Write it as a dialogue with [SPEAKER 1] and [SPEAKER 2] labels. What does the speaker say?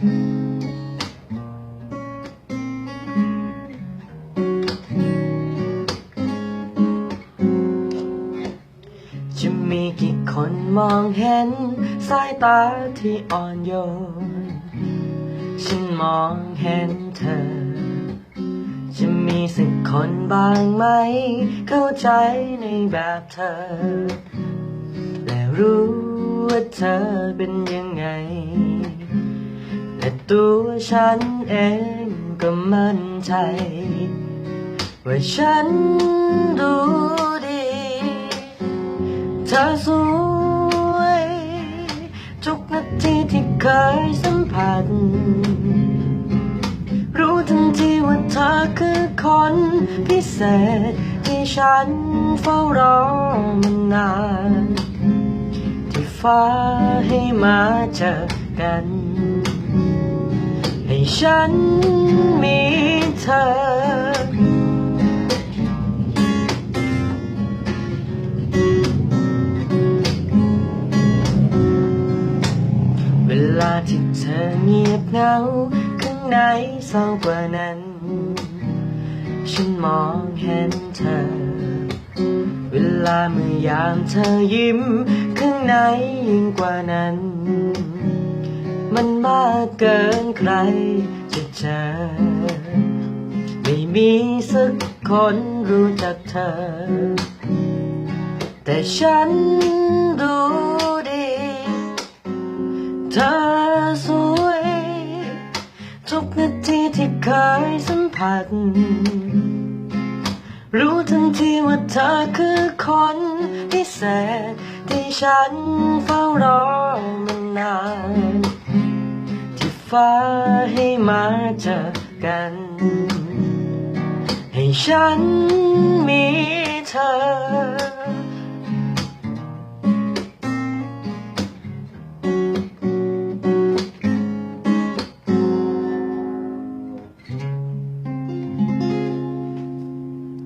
[SPEAKER 1] จะมีกี่คนมองเห็น สายตาที่อ่อนโยน ฉันมองเห็นเธอ จะมีสักคนบ้างไหม เข้าใจในแบบเธอ และรู้ว่าเธอเป็นยังไง ตัวฉันเองก็มั่นใจ ว่าฉันดูดี เธอสวย ทุกนาทีที่เคยสัมผัส รู้ทันทีว่าเธอคือคนพิเศษ ที่ฉันเฝ้ารอมานาน ที่ฟ้าให้มาเจอกัน ฉันมีเธอ เวลาที่เธอเงียบเหงาข้างในเศร้ากว่านั้น ฉันมองเห็นเธอ เวลาเมื่อยามเธอยิ้ม ข้างในยิ่งกว่านั้น มันมากเกินใครจะเจอ ไม่มีสักคนรู้จักเธอ แต่ฉันดูดี เธอสวย ทุกนาทีที่เคยสัมผัส รู้ทันทีว่าเธอคือคนพิเศษที่ฉันเฝ้ารอมานาน ฟ้าให้มาเจอกัน ให้ฉันมีเธอ